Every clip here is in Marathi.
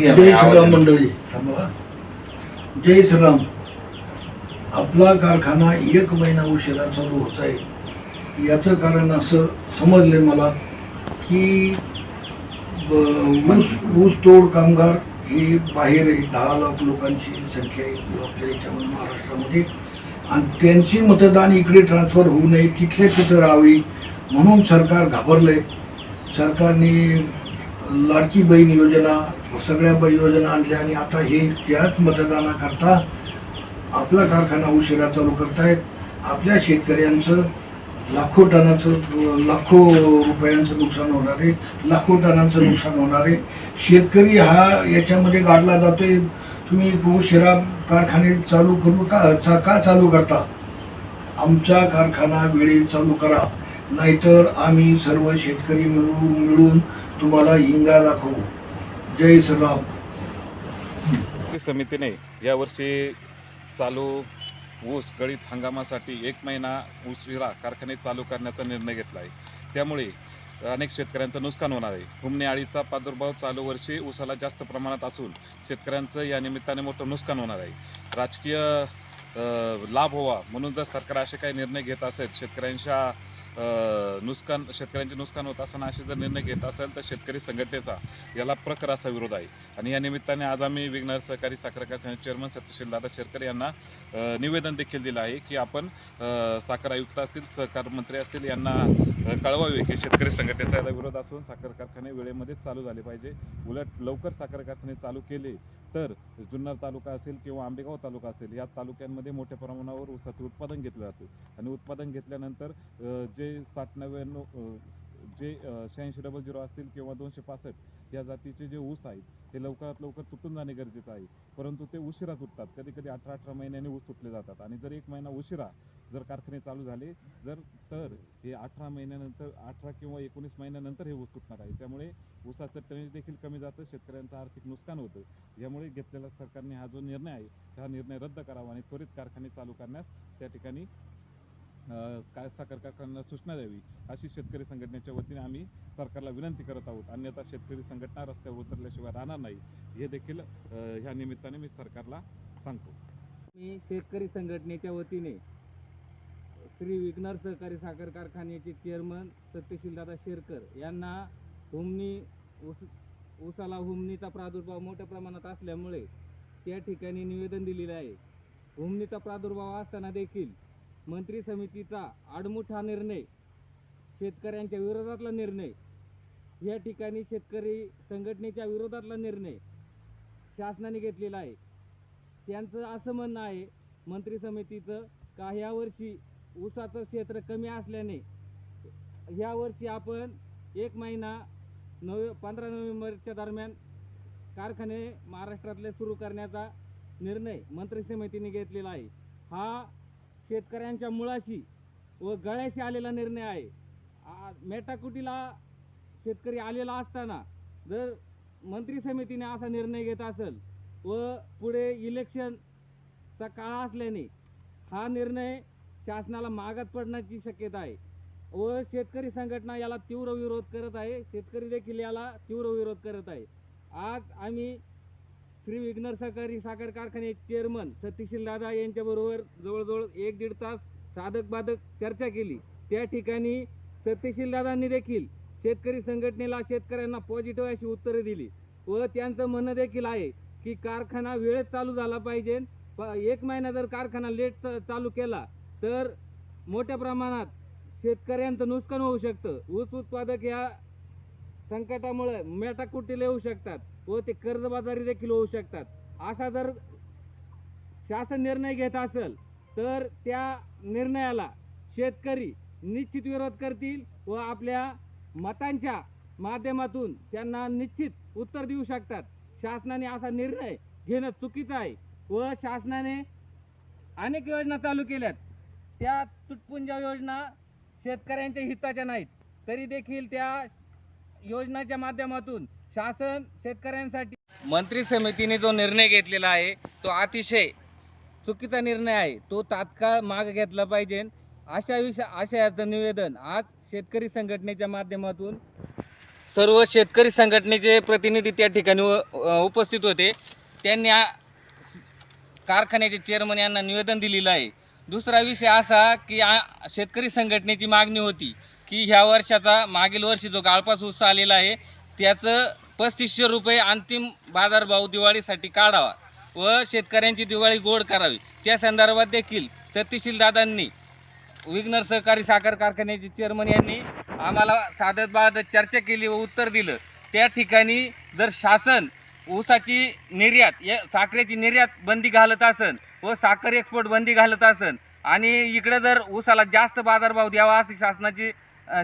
जय आवाज श्रीराम. मंडळी. थांबा जय श्रीराम. आपला कारखाना एक महिना उशिरा चालू होत आहे. याचं कारण असं समजले मला की ऊस ऊस तोड कामगार हे बाहेर आहे. दहा लाख लोकांची संख्या आहे आपल्या याच्यामध्ये महाराष्ट्रामध्ये. आणि त्यांची मतदान इकडे ट्रान्सफर होऊ नये तिथल्या तिथं राहावी. म्हणून सरकार घाबरलंय. सरकारने लाडकी बहीण योजना सगळ्या बही योजना आणल्या आणि आता हे त्याच मतदानाकरता आपला कारखाना उशिरा चालू करतायत. आपल्या शेतकऱ्यांचं लाखो टनाचं लाखो रुपयांचं नुकसान होणार आहे. लाखो टनांचं नुकसान होणार आहे. शेतकरी हा याच्यामध्ये गाडला जातोय. तुम्ही उशिरा कारखाने चालू करू का चा- का चालू करता? आमचा कारखाना वेळेत चालू करा. नाहीतर आम्ही सर्व शेतकरी मिळून मिळून तुम्हाला हिंगा दाखवू. जय श्रीराम. समितीने यावर्षी चालू ऊस गळीत हंगामासाठी एक महिना उशिरा कारखाने चालू करण्याचा निर्णय घेतला आहे त्यामुळे अनेक शेतकऱ्यांचं नुकसान होणार आहे. हुमणे आळीचा प्रादुर्भाव चालू वर्षी ऊसाला जास्त प्रमाणात असून शेतकऱ्यांचं या निमित्ताने मोठं नुकसान होणार आहे. राजकीय लाभ व्हावा म्हणून जर सरकार असे काही निर्णय घेत असेल शेतकऱ्यांच्या नुकसान शेतकऱ्यांचे नुकसान होत असताना असे जर निर्णय घेत असेल तर शेतकरी संघटनेचा याला प्रखर असा विरोध आहे. आणि या निमित्ताने आज आम्ही विघ्नर सहकारी साखर कारखान्याचे चेअरमन सत्यशील दादा शेतकरी यांना निवेदन देखील दिलं आहे की आपण साखर आयुक्त असतील सहकार मंत्री असतील यांना कळवावे की शेतकरी संघटनेचा याला विरोध असून साखर कारखाने वेळेमध्येच चालू झाले पाहिजे. उलट लवकर साखर कारखाने चालू केले तर जुन्नर तालुका असेल किंवा आंबेगाव तालुका असेल या तालुक्यांमध्ये मोठ्या प्रमाणावर ऊसाचे उत्पादन घेतलं जातं. आणि उत्पादन घेतल्यानंतर जे साठ नव्याण्णव जे शहाऐंशी डबल झिरो असतील किंवा दोनशे पासष्ट या जातीचे जे ऊस आहेत ते लवकरात लवकर तुटून जाणे गरजेचं आहे. परंतु ते उशिरा तुटतात कधी कधी अठरा अठरा महिन्याने ऊस तुटले जातात. आणि जर एक महिना उशिरा जर कारखाने चालू झाले जर तर हे अठरा महिन्यानंतर अठरा किंवा एकोणीस महिन्यानंतर हे ऊस तुटणार आहे. त्यामुळे ऊसाचं टनेज देखील कमी जातं शेतकऱ्यांचं आर्थिक नुकसान होतं. यामुळे घेतलेला सरकारने हा जो निर्णय आहे हा निर्णय रद्द करावा आणि त्वरित कारखाने चालू करण्यास त्या ठिकाणी काय साखर कारखान्यांना सूचना द्यावी अशी शेतकरी संघटनेच्या वतीने आम्ही सरकारला विनंती करत आहोत. अन्यथा शेतकरी संघटना रस्त्यावर उतरल्याशिवाय राहणार नाही. हे देखील ह्या निमित्ताने मी सरकारला सांगतो. मी शेतकरी संघटनेच्या वतीने श्री विघ्नर सहकारी साखर कारखान्याचे चेअरमन सत्यशीलदादा शेरकर यांना हुमणी ऊस ऊसाला हुमणीचा प्रादुर्भाव मोठ्या प्रमाणात असल्यामुळे त्या ठिकाणी निवेदन दिलेलं आहे. हुमणीचा प्रादुर्भाव असताना देखील मंत्री समितीचा आडमुठा निर्णय शेतकऱ्यांच्या विरोधातला निर्णय या ठिकाणी शेतकरी संघटनेच्या विरोधातला निर्णय शासनाने घेतलेला आहे. त्यांचं असं म्हणणं आहे मंत्री समितीचं का यावर्षी ऊसाचं क्षेत्र कमी असल्याने ह्या वर्षी आपण एक महिना नवे पंधरा नोव्हेंबरच्या दरम्यान कारखाने महाराष्ट्रातले सुरू करण्याचा निर्णय मंत्री समितीने घेतलेला आहे. हा शेतकऱ्यांच्या मुळाशी व गळ्याशी आलेला निर्णय आहे. मेटाकुटीला शेतकरी आलेला असताना जर मंत्री समितीने असा निर्णय घेत असेल व पुढे इलेक्शनचा काळ असल्याने हा निर्णय शासनाला मागात पडण्याची शक्यता आहे. व शेतकरी संघटना याला तीव्र विरोध करत आहे. शेतकरी देखील याला तीव्र विरोध करत आहे. आज आम्ही श्री विघ्नर सहकारी साखर कारखाने चेअरमन सतीशील दादा यांच्याबरोबर जवळजवळ एक दीड तास साधक बाधक चर्चा केली. त्या ठिकाणी सत्यशील दादांनी देखील शेतकरी संघटनेला शेतकऱ्यांना पॉझिटिव्ह अशी उत्तरे दिली. व त्यांचं म्हणणं देखील आहे की कारखाना वेळेत चालू झाला पाहिजे. प- एक महिना जर कारखाना लेट चालू केला तर मोठ्या प्रमाणात शेतकऱ्यांचं नुकसान होऊ शकतं. ऊस उत्पादक या संकटामुळे मेटाकुटीला येऊ शकतात व ते कर्जबाजारी देखील होऊ शकतात. असा जर शासन निर्णय घेत असेल तर त्या निर्णयाला शेतकरी निश्चित विरोध करतील व आपल्या मतांच्या माध्यमातून त्यांना निश्चित उत्तर देऊ शकतात. शासनाने असा निर्णय घेणं चुकीचं आहे व शासनाने अनेक योजना चालू केल्यात. त्या तुटपुंजा योजना शेतकऱ्यांच्या हिताच्या नाहीत. तरी देखील त्या योजनाच्या माध्यमातून शासन शेतकऱ्यांसाठी मंत्री समितीने जो निर्णय घेतलेला आहे तो अतिशय चुकीचा निर्णय आहे. तो तात्काळ माग घेतला पाहिजे. अशा विषय आशयाचं याचं निवेदन आज शेतकरी संघटनेच्या माध्यमातून सर्व शेतकरी संघटनेचे प्रतिनिधी त्या ठिकाणी उपस्थित होते. त्यांनी कारखान्याचे चेअरमन यांना निवेदन दिलेलं आहे. दुसरा विषय असा की आ शेतकरी संघटनेची मागणी होती की ह्या वर्षाचा मागील वर्षी जो गाळपास उत्सव आलेला आहे त्याचं पस्तीसशे रुपये अंतिम बाजारभाव दिवाळीसाठी काढावा व शेतकऱ्यांची दिवाळी गोड करावी. त्या संदर्भात देखील सत्यशील दादांनी विघ्नर सहकारी साखर कारखान्याचे चेअरमन यांनी आम्हाला साधत बाधत चर्चा केली व उत्तर दिलं. त्या ठिकाणी जर शासन ऊसाची निर्यात या साखरेची निर्यात बंदी घालत असन व साखर एक्सपोर्ट बंदी घालत असन. आणि इकडे जर ऊसाला जास्त बाजारभाव द्यावा अशी शासनाची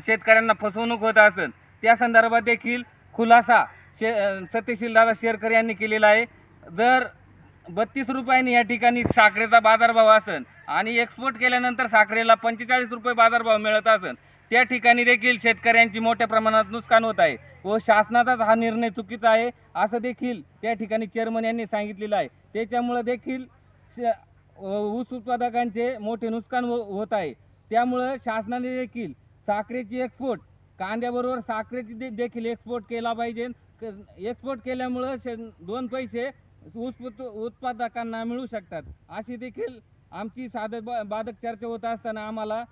शेतकऱ्यांना फसवणूक होत असन त्या संदर्भात देखील खुलासा शे सत्यशील दादा शेरकर यांनी केलेला आहे. जर बत्तीस रुपयांनी या ठिकाणी साखरेचा बाजारभाव असन आणि एक्सपोर्ट केल्यानंतर साखरेला पंचेचाळीस रुपये बाजारभाव मिळत असन त्या ठिकाणी देखील शेतकऱ्यांची मोठ्या प्रमाणात नुकसान होत आहे व शासनाचाच हा निर्णय चुकीचा आहे असं देखील त्या ठिकाणी चेअरमन यांनी सांगितलेलं आहे. त्याच्यामुळं देखील ऊस उत्पादकांचे मोठे नुकसान हो-, होत आहे. त्यामुळं शासनाने देखील साखरेची एक्सपोर्ट कांद्याबरोबर साखरेची दे देखील एक्सपोर्ट केला पाहिजे. एक्सपोर्ट केल्यामुळं शे दोन पैसे ऊस उत- उत्पादकांना मिळू शकतात. अशी देखील आमची साधक बा- बाधक चर्चा होत असताना आम्हाला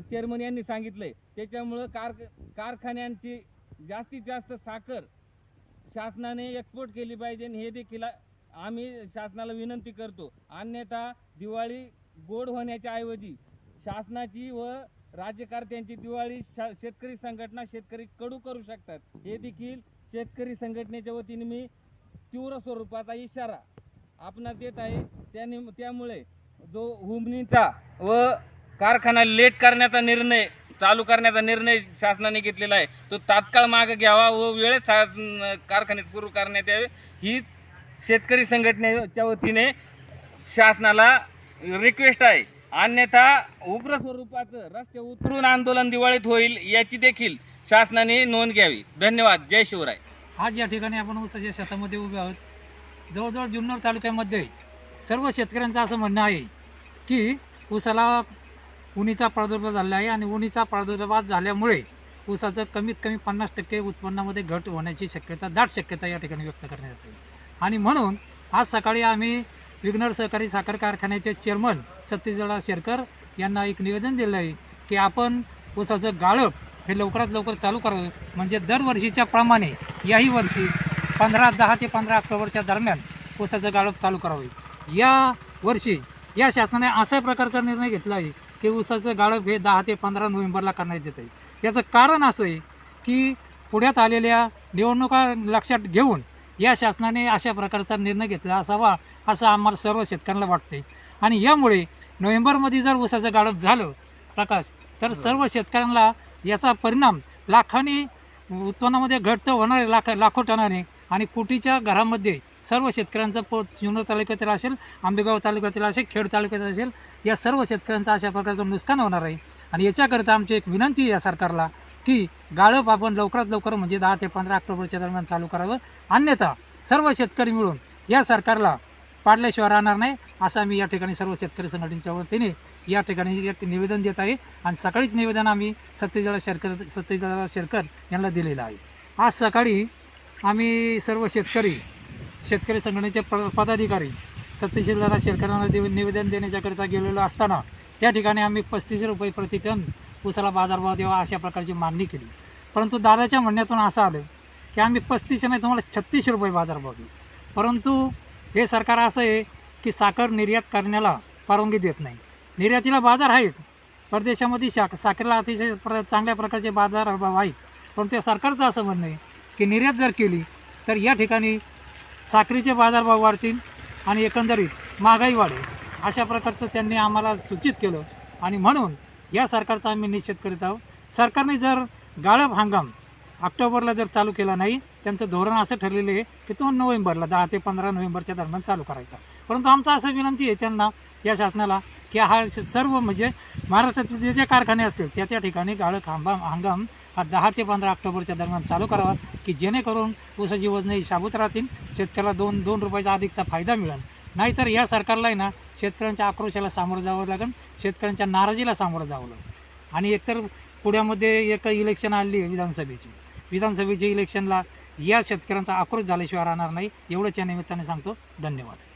चेअरमन यांनी सांगितलंय. त्याच्यामुळं कार कारखान्यांची जास्तीत जास्त साखर शासनाने एक्सपोर्ट केली पाहिजे हे देखील आम्ही शासनाला विनंती करतो अन्यथा दिवाळी गोड होण्याच्या ऐवजी शासनाची व राज्यकर्त्यांची दिवाळी शा शेतकरी संघटना शेतकरी कडू करू शकतात. हे देखील शेतकरी संघटनेच्या वतीने मी तीव्र स्वरूपाचा इशारा आपणास देत आहे. त्याने त्यामुळे जो हुमणीचा व कारखाना लेट करण्याचा निर्णय चालू करण्याचा निर्णय शासनाने घेतलेला आहे तो तात्काळ मागं घ्यावा व वेळेत सा कारखाने सुरू करण्यात यावे ही शेतकरी संघटनेच्या वतीने शासनाला रिक्वेस्ट आहे. अन्यथा उग्र स्वरूपाचं रस्ते उतरून आंदोलन दिवाळीत होईल याची देखील शासनाने नोंद घ्यावी. धन्यवाद. जय शिवराय. आज या ठिकाणी आपण ऊसाच्या शेतामध्ये उभे आहोत. जवळजवळ जुन्नर तालुक्यामध्ये सर्व शेतकऱ्यांचं असं म्हणणं आहे की ऊसाला उन्हीचा प्रादुर्भाव झाला आहे आणि उन्हीचा प्रादुर्भाव झाल्यामुळे ऊसाचं कमीत कमी पन्नास टक्के उत्पन्नामध्ये घट होण्याची शक्यता दाट शक्यता या ठिकाणी व्यक्त करण्यात येते आणि म्हणून आज सकाळी आम्ही विघ्नर सहकारी साखर कारखान्याचे चेअरमन सत्यजला शेरकर यांना एक निवेदन दिलं आहे की आपण ऊसाचं गाळप हे लवकरात लवकर चालू करावं. म्हणजे दरवर्षीच्या प्रमाणे याही वर्षी पंधरा दहा ते पंधरा ऑक्टोबरच्या दरम्यान ऊसाचं गाळप चालू करावे. या वर्षी या शासनाने अशा प्रकारचा निर्णय घेतला आहे की ऊसाचं गाळप हे दहा ते पंधरा नोव्हेंबरला करण्यात येत आहे याचं कारण असं आहे की पुढ्यात आलेल्या निवडणुका लक्षात घेऊन या शासनाने अशा प्रकारचा निर्णय घेतला असावा असं आम्हाला सर्व शेतकऱ्यांना वाटते आणि यामुळे नोव्हेंबरमध्ये जर ऊसाचं गाळप झालं प्रकाश तर सर्व शेतकऱ्यांना याचा परिणाम लाखांनी उत्पन्नामध्ये घट तर होणार आहे लाख लाखो टनाने आणि कोटीच्या घरामध्ये सर्व शेतकऱ्यांचं पो जुन्नर तालुक्यातील असेल आंबेगाव तालुक्यातील असेल खेड तालुक्यात असेल या सर्व शेतकऱ्यांचं अशा प्रकारचं नुकसान होणार आहे. आणि याच्याकरिता आमची एक विनंती आहे या सरकारला की गाळप आपण लवकरात लवकर म्हणजे दहा ते पंधरा ऑक्टोबरच्या दरम्यान चालू करावं. अन्यथा सर्व शेतकरी मिळून या सरकारला पाडल्याशिवाय राहणार नाही असं आम्ही या ठिकाणी सर्व शेतकरी संघटनेच्या वतीने या ठिकाणी एक निवेदन देत आहे. आणि सकाळीच निवेदन आम्ही सत्यजितदादा शेरकर सत्यजितदादा शेरकर यांना दिलेलं आहे. आज सकाळी आम्ही सर्व शेतकरी शेतकरी संघटनेचे प पदाधिकारी सत्यशीलदादा शेरकरांना देव निवेदन देण्याच्याकरिता गेलेलो असताना त्या ठिकाणी आम्ही पस्तीस रुपये प्रति टन ऊसाला बाजारभाव द्यावा अशा प्रकारची मागणी केली. परंतु दादाच्या म्हणण्यातून असं आलं की आम्ही पस्तीसशे नाही तुम्हाला छत्तीसशे रुपये बाजारभाव देऊ. परंतु हे सरकार असं आहे की साखर निर्यात करण्याला परवानगी देत नाही. निर्यातीला बाजार आहेत. परदेशामध्ये शाक साखरेला अतिशय प्र चांगल्या प्रकारचे बाजार आहेत. पण या सरकारचं असं म्हणणं आहे की निर्यात जर केली तर या ठिकाणी साखरेचे बाजारभाव वाढतील आणि एकंदरीत महागाई वाढेल. अशा प्रकारचं त्यांनी आम्हाला सूचित केलं आणि म्हणून या सरकारचा आम्ही निषेध करीत आहोत. सरकारने जर गाळप हंगाम ऑक्टोबरला जर चालू केला नाही त्यांचं धोरण असं ठरलेलं आहे की तो नोव्हेंबरला दहा ते पंधरा नोव्हेंबरच्या दरम्यान चालू करायचा. परंतु आमचा असं विनंती आहे त्यांना या शासनाला की हा सर्व म्हणजे महाराष्ट्रातील जे जे कारखाने असतील त्या त्या ठिकाणी गाळप हंगाम हंगाम हा दहा ते पंधरा ऑक्टोबरच्या दरम्यान चालू करावा की जेणेकरून ऊसाची वजनही शाबूत राहतील शेतकऱ्याला दोन दोन रुपयाचा अधिकचा फायदा मिळेल. नाहीतर या सरकारला आहे ना शेतकऱ्यांच्या आक्रोशाला सामोरं जावं लागेल शेतकऱ्यांच्या नाराजीला सामोरं जावं लागेल आणि एकतर पुण्यामध्ये एक इलेक्शन आली आहे विधानसभेची. विधानसभेच्या इलेक्शनला या शेतकऱ्यांचा आक्रोश झाल्याशिवाय राहणार नाही एवढंच या निमित्ताने सांगतो. धन्यवाद.